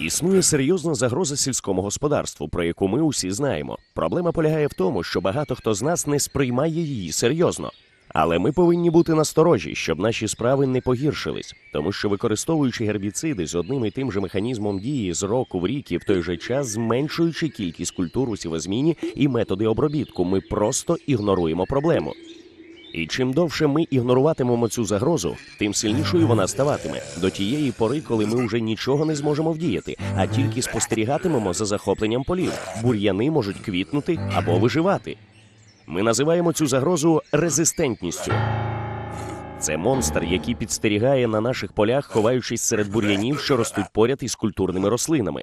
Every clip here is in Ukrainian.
Існує серйозна загроза сільському господарству, про яку ми усі знаємо. Проблема полягає в тому, що багато хто з нас не сприймає її серйозно. Але ми повинні бути насторожі, щоб наші справи не погіршились, тому що використовуючи гербіциди з одним і тим же механізмом дії з року в рік і в той же час зменшуючи кількість культур у сівозміні і методи обробітку, ми просто ігноруємо проблему. І чим довше ми ігноруватимемо цю загрозу, тим сильнішою вона ставатиме до тієї пори, коли ми вже нічого не зможемо вдіяти, а тільки спостерігатимемо за захопленням полів. Бур'яни можуть квітнути або виживати. Ми називаємо цю загрозу резистентністю. Це монстр, який підстерігає на наших полях, ховаючись серед бур'янів, що ростуть поряд із культурними рослинами.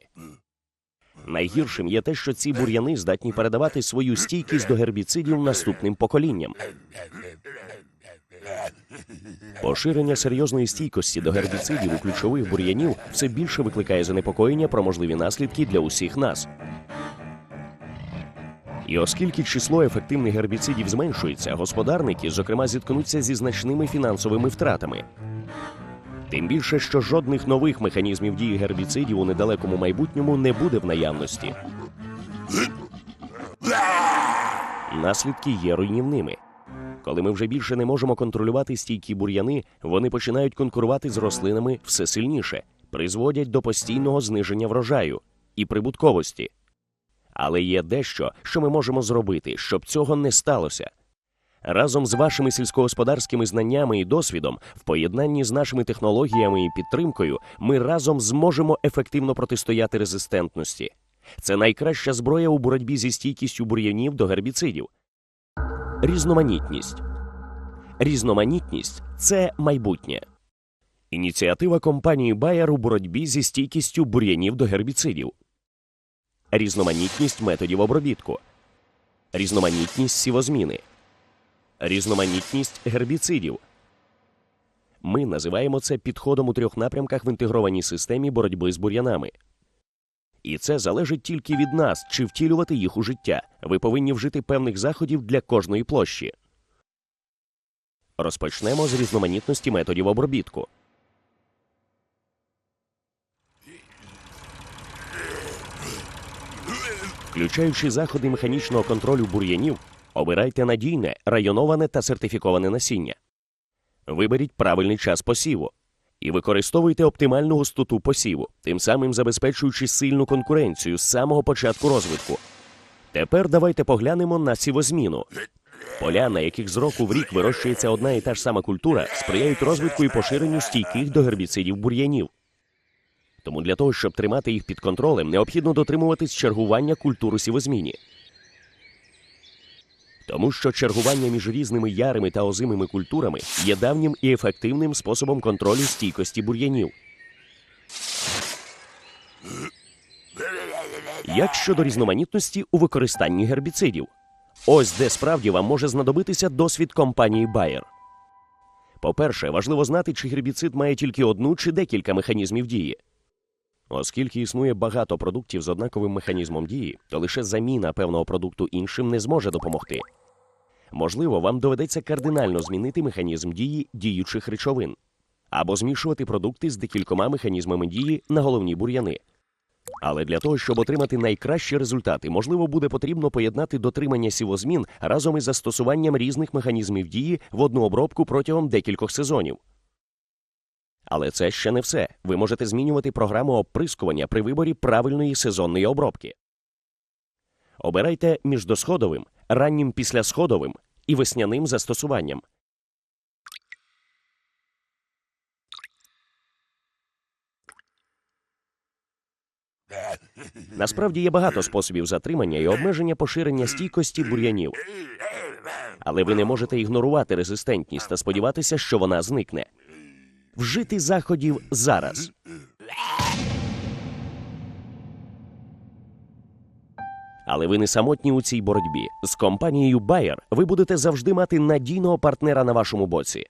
Найгіршим є те, що ці бур'яни здатні передавати свою стійкість до гербіцидів наступним поколінням. Поширення серйозної стійкості до гербіцидів у ключових бур'янів все більше викликає занепокоєння про можливі наслідки для усіх нас. І оскільки число ефективних гербіцидів зменшується, господарники, зокрема, зіткнуться зі значними фінансовими втратами. Тим більше, що жодних нових механізмів дії гербіцидів у недалекому майбутньому не буде в наявності. Наслідки є руйнівними. Коли ми вже більше не можемо контролювати стійкі бур'яни, вони починають конкурувати з рослинами все сильніше, призводять до постійного зниження врожаю і прибутковості. Але є дещо, що ми можемо зробити, щоб цього не сталося. Разом з вашими сільськогосподарськими знаннями і досвідом, в поєднанні з нашими технологіями і підтримкою, ми разом зможемо ефективно протистояти резистентності. Це найкраща зброя у боротьбі зі стійкістю бур'янів до гербіцидів. Різноманітність. Різноманітність це майбутнє. Ініціатива компанії Bayer у боротьбі зі стійкістю бур'янів до гербіцидів. Різноманітність методів обробітку. Різноманітність сівозміни. Різноманітність гербіцидів. Ми називаємо це підходом у трьох напрямках в інтегрованій системі боротьби з бур'янами. І це залежить тільки від нас, чи втілювати їх у життя. Ви повинні вжити певних заходів для кожної площі. Розпочнемо з різноманітності методів обробітку. Включаючи заходи механічного контролю бур'янів, обирайте надійне, районоване та сертифіковане насіння. Виберіть правильний час посіву і використовуйте оптимальну густоту посіву, тим самим забезпечуючи сильну конкуренцію з самого початку розвитку. Тепер давайте поглянемо на сівозміну. Поля, на яких з року в рік вирощується одна і та ж сама культура, сприяють розвитку і поширенню стійких до гербіцидів бур'янів. Тому для того, щоб тримати їх під контролем, необхідно дотримуватись чергування культур сівозміні. Тому що чергування між різними ярими та озимими культурами є давнім і ефективним способом контролю стійкості бур'янів. Як щодо різноманітності у використанні гербіцидів? Ось де справді вам може знадобитися досвід компанії Bayer. По-перше, важливо знати, чи гербіцид має тільки одну чи декілька механізмів дії. Оскільки існує багато продуктів з однаковим механізмом дії, то лише заміна певного продукту іншим не зможе допомогти. Можливо, вам доведеться кардинально змінити механізм дії діючих речовин або змішувати продукти з декількома механізмами дії на головні бур'яни. Але для того, щоб отримати найкращі результати, можливо, буде потрібно поєднати дотримання сівозмін разом із застосуванням різних механізмів дії в одну обробку протягом декількох сезонів. Але це ще не все. Ви можете змінювати програму оприскування при виборі правильної сезонної обробки. Обирайте між досходовим, раннім післясходовим і весняним застосуванням. Насправді є багато способів затримання і обмеження поширення стійкості бур'янів. Але ви не можете ігнорувати резистентність та сподіватися, що вона зникне. Вжити заходів зараз. Але ви не самотні у цій боротьбі. З компанією Bayer ви будете завжди мати надійного партнера на вашому боці.